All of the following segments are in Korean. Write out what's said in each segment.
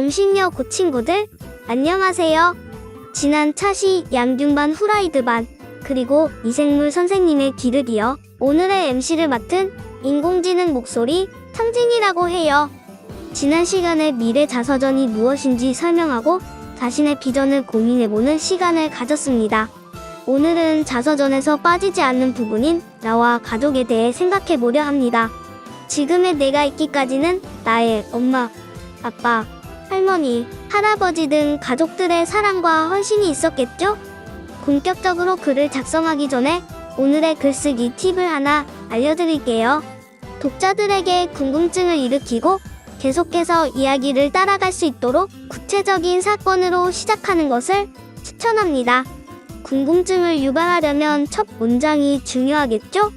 음식여고 친구들, 안녕하세요. 지난 차시 양균반 후라이드 반, 그리고 이생물 선생님의 뒤를 이어 오늘의 MC를 맡은 인공지능 목소리 탕진이라고 해요. 지난 시간에 미래 자서전이 무엇인지 설명하고 자신의 비전을 고민해보는 시간을 가졌습니다. 오늘은 자서전에서 빠지지 않는 부분인 나와 가족에 대해 생각해보려 합니다. 지금의 내가 있기까지는 나의 엄마, 아빠, 할머니, 할아버지 등 가족들의 사랑과 헌신이 있었겠죠? 본격적으로 글을 작성하기 전에 오늘의 글쓰기 팁을 하나 알려드릴게요. 독자들에게 궁금증을 일으키고 계속해서 이야기를 따라갈 수 있도록 구체적인 사건으로 시작하는 것을 추천합니다. 궁금증을 유발하려면 첫 문장이 중요하겠죠?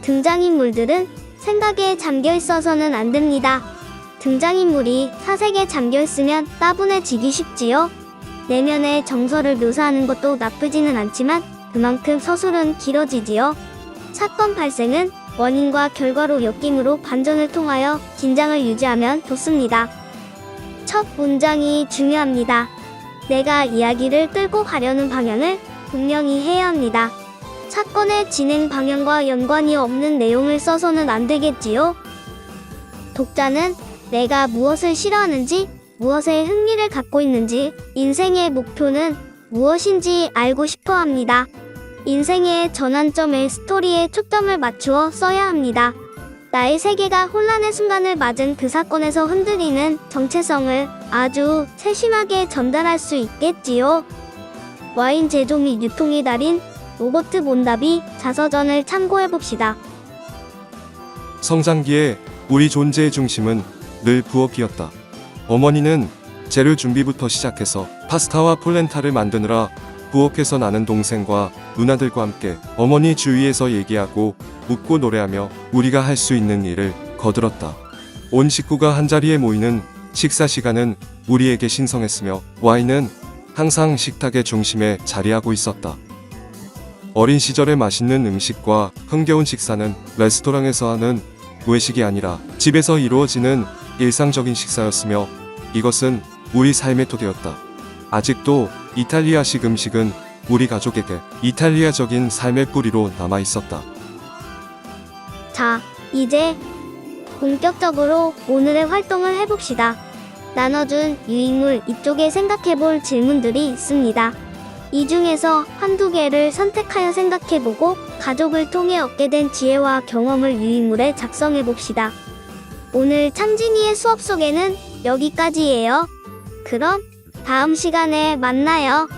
등장인물들은 생각에 잠겨 있어서는 안 됩니다. 등장인물이 사색에 잠겨 있으면 따분해지기 쉽지요. 내면의 정서를 묘사하는 것도 나쁘지는 않지만 그만큼 서술은 길어지지요. 사건 발생은 원인과 결과로 엮임으로 반전을 통하여 긴장을 유지하면 좋습니다. 첫 문장이 중요합니다. 내가 이야기를 끌고 가려는 방향을 분명히 해야 합니다. 사건의 진행 방향과 연관이 없는 내용을 써서는 안 되겠지요. 독자는 내가 무엇을 싫어하는지, 무엇에 흥미를 갖고 있는지, 인생의 목표는 무엇인지 알고 싶어 합니다. 인생의 전환점의 스토리에 초점을 맞추어 써야 합니다. 나의 세계가 혼란의 순간을 맞은 그 사건에서 흔들리는 정체성을 아주 세심하게 전달할 수 있겠지요. 와인 제조 및 유통의 달인 로버트 몬답이 자서전을 참고해 봅시다. 성장기에 우리 존재의 중심은 늘 부엌이었다. 어머니는 재료 준비부터 시작해서 파스타와 폴렌타를 만드느라 부엌에서 나는 동생과 누나들과 함께 어머니 주위에서 얘기하고 웃고 노래하며 우리가 할 수 있는 일을 거들었다. 온 식구가 한자리에 모이는 식사 시간은 우리에게 신성했으며 와인은 항상 식탁의 중심에 자리하고 있었다. 어린 시절의 맛있는 음식과 흥겨운 식사는 레스토랑에서 하는 외식이 아니라 집에서 이루어지는 일상적인 식사였으며 이것은 우리 삶의 토대였다. 아직도 이탈리아식 음식은 우리 가족에게 이탈리아적인 삶의 뿌리로 남아 있었다. 자, 이제 본격적으로 오늘의 활동을 해봅시다. 나눠준 유인물 이쪽에 생각해볼 질문들이 있습니다. 이 중에서 한두 개를 선택하여 생각해보고 가족을 통해 얻게 된 지혜와 경험을 유인물에 작성해봅시다. 오늘 참진이의 수업 소개는 여기까지예요. 그럼 다음 시간에 만나요.